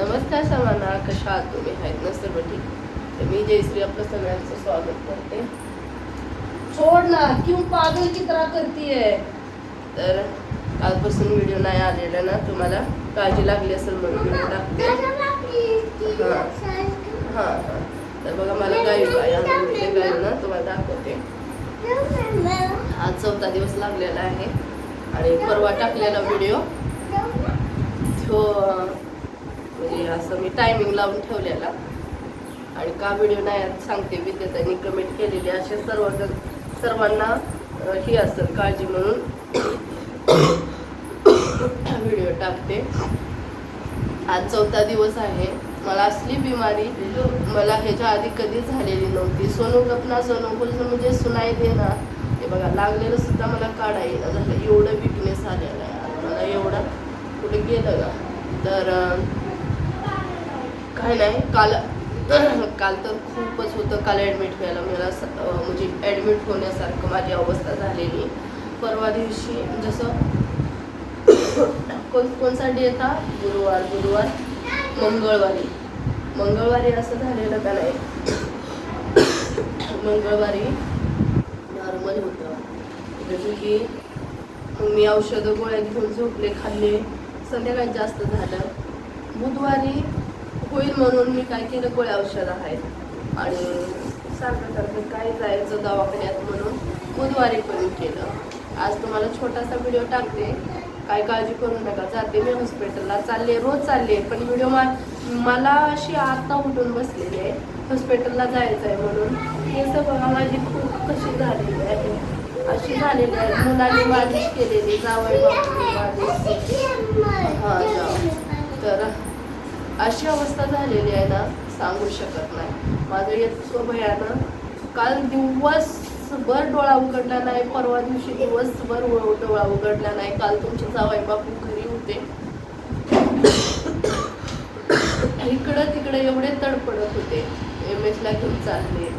नमस्कार सर्वांना कशा आहात तुम्ही? आहेत ना सर्व ठीक? तर मी जयश्री आपलं सगळ्यांचं स्वागत करते. छोड ना क्यों पागल की तरह करती है? तर कालपासून व्हिडिओ नाही आलेला ना तुम्हाला काळजी लागली असेल म्हणून व्हिडिओ टाकते. हां. हां तर बघा मला गाई गाय आणून गाई ना तुम्हाला दाखवते. आज चौथा दिवस लागलेला आहे. आणि परवा टाकलेला व्हिडिओ तो म्हणजे असं मी टायमिंग लावून ठेवलेला. आणि का व्हिडिओ नाही सांगते विद्यार्थ्यांनी कमेंट केलेली. असे सर्वजण सर्वांना ही असेल काळजी म्हणून. व्हिडिओ टाकते. आज चौथा दिवस आहे. मला असली बिमारी मला ह्याच्या आधी कधीच झालेली नव्हती. सोनू गपना सोनू बोलणं म्हणजे सुनाई देणार ते हे बघा लागलेलं सुद्धा मला काढा येणार झालं. एवढं विकनेस आलेलं आहे. मला एवढं कुठे गेलं का? तर काय नाही. काल काल तर खूपच होतं. काल ॲडमिट व्हायला मला स- म्हणजे ॲडमिट होण्यासारखं माझी अवस्था झालेली. परवा दिवशी जसं कोण कोणचा डे गुरुवार गुरुवार मंगळवारी. मंगळवारी असं झालेलं का नाही? मंगळवारी नॉर्मल होतं. जसं की मी औषधं गोळ्या घेऊन झोपले खाल्ले. संध्याकाळी जास्त झालं. बुधवारी होईल म्हणून मी काय केलं गोळ्या औषधं आहेत. आणि सारखं सारखं काय जायचं दवाखान्यात म्हणून बुधवारी पण केलं. आज तुम्हाला छोटासा व्हिडिओ टाकते. काय काळजी करू नका. जाते मी हॉस्पिटलला. चालले रोज चालले. पण व्हिडिओ मा मला अशी आता उठून बसलेली आहे. हॉस्पिटलला जायचं आहे म्हणून. हे सगळं माझी खूप कशी झालेली आहे. अशी झालेली आहे. मुलांनी मालिश केलेली जावई बापूंनी मालिश हां तर अशी अवस्था झालेली आहे ना सांगू शकत नाही. माझं इतकं भयानं काल दिवसभर डोळा उघडला नाही परवा दिवशी दिवसभर डोळा उघडला नाही. काल तुमचे जावाई बापू घरी होते. इकडं तिकडे एवढे तडपडत होते. एम एसला घेऊन चालले.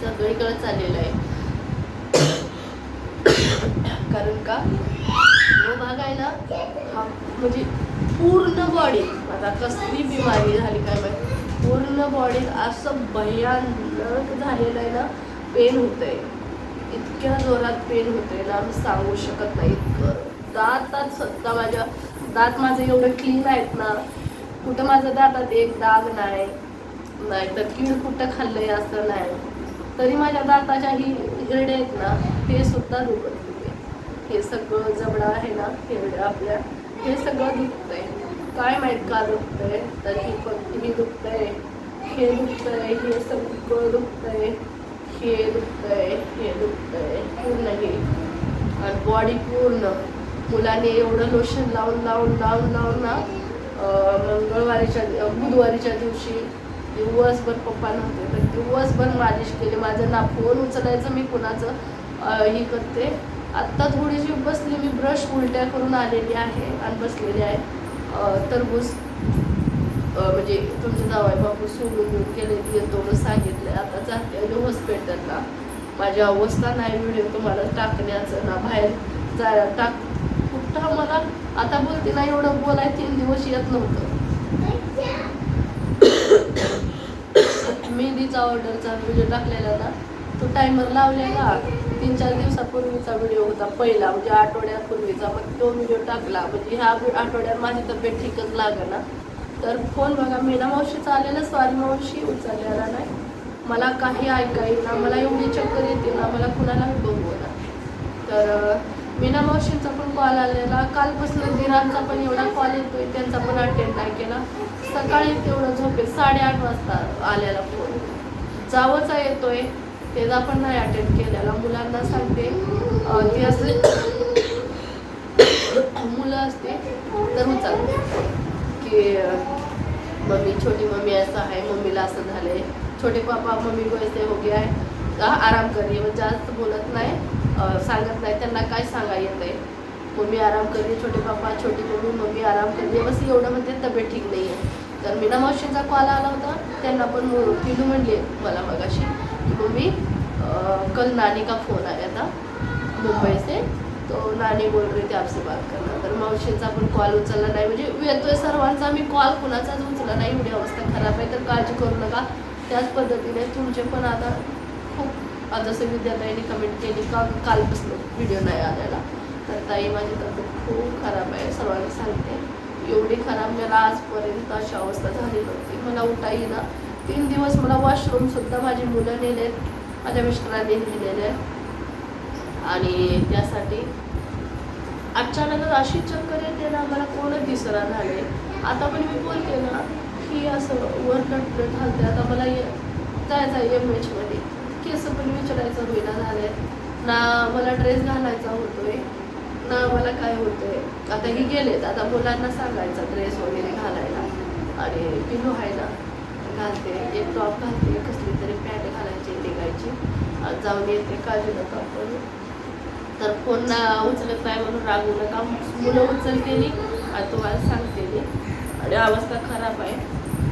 सगळीकडे चाललेलं आहे. कारण का? तो भाग आहे ना हा म्हणजे पूर्ण बॉडी आता कसली बिमारी झाली काय माहिती? पूर्ण बॉडीत असं भयानक झालेलं आहे ना पेन होतंय. इतक्या जोरात पेन होतंय ना मी सांगू शकत नाही. इतकं दातात सत्ता माझ्या दात माझे एवढे क्लीन आहेत ना कुठं माझ्या दातात एक दाग नाही नाही तर कीड कुठं खाल्लंय असं नाही. तरी माझ्या दाताच्या ही हिरडे आहेत ना ते सुद्धा दुखत हे सगळं जबडा आहे ना हिरड्या म्हणजे आपल्या हे सगळं दुखतंय. काय माहीत का दुखतंय? तर ही पण ही दुखतंय? हे दुखतंय हे सगळं दुखतंय. हे दुखतंय हे दुखतंय. पूर्ण हे. आणि बॉडी पूर्ण. मुलाने एवढं लोशन लावून लावून लावून लावून ना मंगळवारीच्या बुधवारीच्या दिवशी दिवसभर पप्पा नव्हते. तर दिवसभर मालिश केली. माझं ना फोन उचलायचं मी कुणाचं हे करते. आत्ता थोडीशी बसली मी ब्रश उलट्या करून आलेली आहे आणि बसलेली आहे. अं, म्हणजे तुमचे जावाय बापू सोडून घेऊन गेले येतो सांगितलं आता जाते हॉस्पिटलला माझी अवस्था नाही व्हिडिओ तुम्हाला टाकण्याचं. ना बाहेर जा टाक. कुठं मला आता बोलते ना एवढं बोलाय तीन दिवस येत नव्हतं. मेहंदीचा ऑर्डरचा व्हिडिओ टाकलेला ना तो टायमर लावलेला. तीन चार दिवसापूर्वीचा व्हिडिओ होता पहिला म्हणजे आठवड्यापूर्वीचा मग तो व्हिडिओ टाकला. म्हणजे ह्या आठवड्यात माझी तब्येत ठीकच लागेना. तर फोन बघा मीना मावशीचा आलेला स्वारी मावशी उचललेला नाही. मला काही ऐका येईना मला एवढी चक्कर येते ना मला कुणालाही बघू ना. तर मीना मावशींचा पण कॉल आलेला. कालपासून दिरांचा पण एवढा कॉल येतोय त्यांचा पण अटेंड नाही केला. सकाळी तेवढं झोपे साडेआठ वाजता आलेला फोन जावंचा येतोय. त्याचा पण नाही अटेंड केलेला. मुलांना सांगते अं, ते असले मुलं असते तर उचलते की मम्मी छोटी मम्मी असं आहे मम्मीला असं झालंय. छोटे पापा मम्मी को ऐसे हो गया है आराम करिये मग म्हणजे जास्त बोलत नाही सांगत नाही. त्यांना काय सांगा येत आहे मम्मी आराम करिये छोटे पापा छोटी मम्मी मम्मी आराम करिये बस एवढं म्हणते तब्येत ठीक नाही आहे तर मीना मावशींचा कॉल आला होता. त्यांना पण मु- पिलू म्हणले मला मगाशी की मम्मी कल नानी का फोन आया था मुंबई से तो नानी बोल रही थी आपसे बात करणार तर मावशींचा पण कॉल उचलला नाही. म्हणजे येतोय सर्वांचा मी कॉल कुणाचाच उचलला नाही. एवढी अवस्था खराब आहे तर काळजी करू नका. त्याच पद्धतीने तुमचे पण आता खूप जसं विद्याताईने कमेंट केली का कालपासून व्हिडिओ नाही आलेला. तर ताई माझी तब्येत खूप खराब आहे सर्वांना सांगते. एवढी खराब मला आजपर्यंत अशी अवस्था झाली नव्हती. मला उठा येईना. तीन दिवस मला वॉशरूम सुद्धा माझी मुलं नेलेत. माझ्या मिस्टरांनी नेलेले. आहेत आणि त्यासाठी अचानकच अशी चक्कर येते ना मला कोणच दिसना झाले आता पण मी बोलते ना की असं वर नटनट घालते आता मला ये- जायचं आहे एम एचमध्ये केस पण विचारायचं होईना झाले ना मला ड्रेस घालायचा होतोय. ना आम्हाला काय होतंय? आता ही गेलेत आता मुलांना सांगायचं ड्रेस वगैरे घालायला. आणि पिनू आहे ना? घालते. एक टॉप घालते कसली तरी पॅन्ट घालायची निघायची. जाऊन येते काळजी नका पण तर फोन ना उचलत नाही म्हणून रागू नका मुलं उचलतेली आणि तुम्हाला सांगतेली. आणि अवस्था खराब आहे.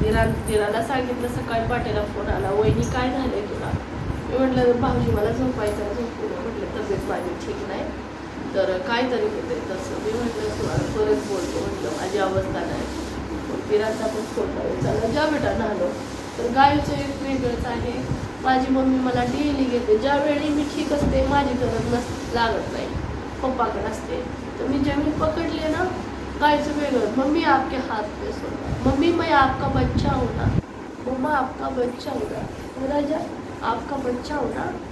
दिरा दिराला सांगितलं सकाळी पाठीला फोन आला वहिनी काय झालं तुला? मी म्हटलं भाऊजी मला झोपायचं आहे, झोपू म्हटलं तब्येत माझी ठीक नाही. तर काय तरी होते. तसं मी म्हटलं तुम्हाला परत बोलतो. म्हटलं माझी अवस्था नाही. मग पण फोन लावून चालला ज्या बेटा नालो तर गायचं एक वेगळंच आहे. माझी मम्मी मला डेली घेते. ज्यावेळी मी ठीक असते माझी गरज नस लागत नाही. पप्पाकडे असते. तर मी जमीन पकडली ना गायचं वेगळं. मम्मी आपके हात पे सोना मम्मी मैं आपका बच्चा होणार ना. मम्मा आपका बच्चा होणार ना. राजा आपका बच्चा होणार ना.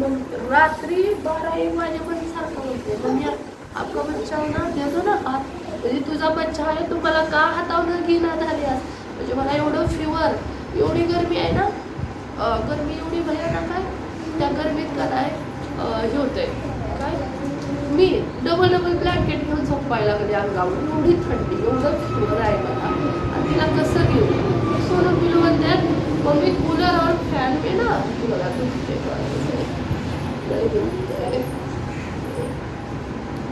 मग रात्री बारा एक वाजेपर्यंत सारखं म्हणते मम्मी आपका बच्चा ना देतो ना. हात म्हणजे तुझा बच्चा आहे तू मला का हातावनं घेणार झाली आज? म्हणजे मला एवढं फिवर एवढी गरमी आहे ना. गरमी एवढी भयानक आहे. त्या गरमीत का नाही हे होतंय. काय? मी डबल डबल ब्लँकेट घेऊन झोपायला लागले अंगावर. एवढी थंडी एवढं फिवर आहे मला. आणि तिला कसं घेऊ? सोनं पिलू म्हणतात मग मी कूलर और फॅन में ना मला दुखते लय दुखतंय.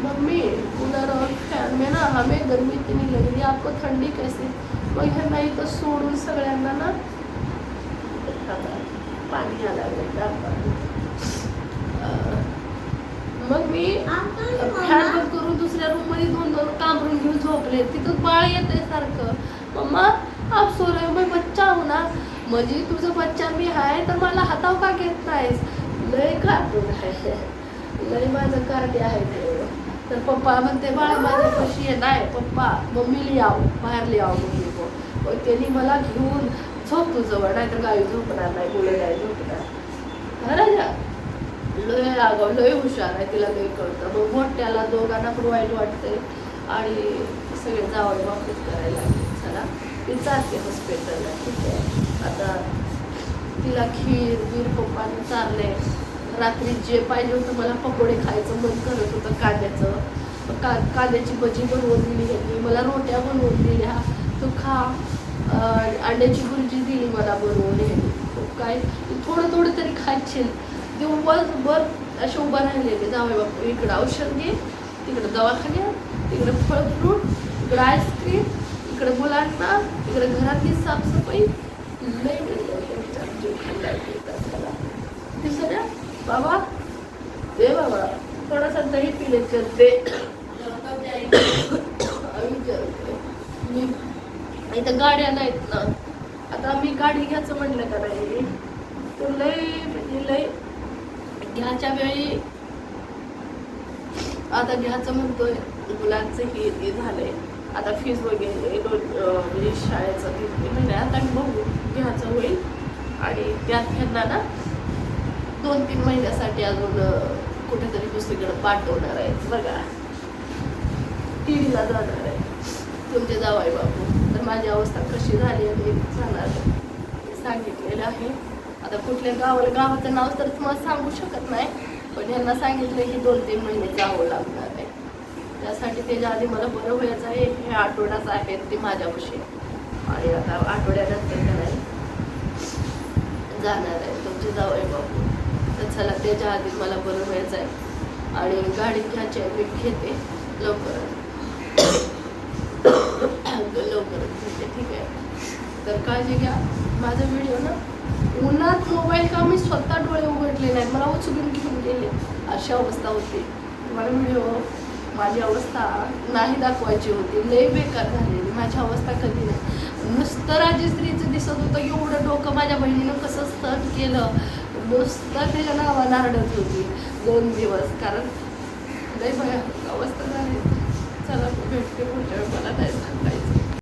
मम्मी कूलर और फॅन में ना हमें गर्मी इतनी लग रही है आपको ठंडी कैसे? मग ह्यांना इथं सोडून सगळ्यांना ना पाणी आलं मग मी फॅन बंद करून दुसऱ्या रूममध्ये दोन दोन कामरून घेऊन झोपले. तिथं बाळ येते सारखं. मम्मा आप सो रहे हो मैं बच्चा हूं ना. म्हणजे तुझं बच्चा मी आहे तर मला हाताव का घेत नाहीस? लय कार्टून आहे लय माझं कार्टे आहे ते. तर पप्पा म्हणते बाळा माझ्या कशी आहे नाही पप्पा मम्मी लिहाव बाहेर लिहाव मम्मी को मग त्यांनी मला घेऊन झोप तू जवळ नाही तर गावी झोपणार नाही मुलं नाही झोपणार. राजा लय आगाव लय हुशार आहे तिला लय कळतं. मग मोठ्याला दोघांना पण वाईट वाटते आणि सगळे जावं वापस करायला लागले. चला मी जाते हॉस्पिटलला ठीक आहे. आता तिला खीर बीर पप्पाने चालले रात्री जे पाहिजे होतं मला पकोडे खायचं मन करत होतं कांद्याचं. का कांद्याची भजी बनवून दिली ह्यांनी मला रोट्या बनवून दिल्या. तू खा. अंड्याची भुर्जी दिली मला बनवून ह्यांनी. काय थोडं थोडं तरी खायचे दिवसभर असे उभा राहिलेले. जावे बापू इकडं औषध घे तिकडं दवाखान्यात तिकडं फळ फ्रूट इकडं आईस्क्रीम इकडं मुलांना इकडं घरातली साफसफाई. तिसऱ्या बाबा? दे बाबा. थोडासा दही पिले चलते इथं गाड्या नाहीत ना. आता आम्ही गाडी घ्यायचं म्हणलं का नाही तर लय म्हणजे लय घ्यायच्या वेळी आता घ्यायचं म्हणतोय. मुलांचं हे ते झालंय. आता फीज वगैरे दोन म्हणजे शाळेचं ते म्हणजे आता बघू घ्यायचं होईल. आणि त्यात ह्यांना ना दोन तीन महिन्यासाठी अजून कुठेतरी दुसरीकडे पाठवणार आहे बघा. टीव्हीला जाणार आहे तुमचे जावाई बापू. तर माझी अवस्था कशी झाली आहे जाणार सांगितलेलं आहे. आता कुठल्या गावाला गावाचं नाव तर तुम्हाला सांगू शकत नाही पण यांना सांगितलं की दोन तीन महिने जावं लागणार आहे. त्यासाठी त्याच्या आधी मला बरं व्हायचं आहे हे आठवडाच आहेत ते माझ्यापाशी आणि आता आठवड्यानंतर का नाही जाणार आहे. तुमचे जावई बापू तर चला त्याच्या आधी मला बरं व्हायचं आहे आणि गाडी घ्यायची आहे. मी घेते. लवकर. लवकरच घेते. ठीक आहे. तर काळजी घ्या. माझा व्हिडिओ ना उन्हात मोबाईल का मी स्वतः डोळे उघडले नाही मला उचलून घेऊन गेले. अशी अवस्था होती. तुम्हाला व्हिडिओ माझी अवस्था नाही दाखवायची होती. लय बेकार झालेली. माझी अवस्था कधी नाही. नुसतं राजश्रीचं दिसत होतं. एवढं डोकं माझ्या बहिणीनं कसं सण केलं. नुसतं त्याच्या नावा नारडत होती. दोन दिवस. कारण लय भयानक अवस्था झाली. चला भेटते पुढच्या वेळेला मला नाही सांगता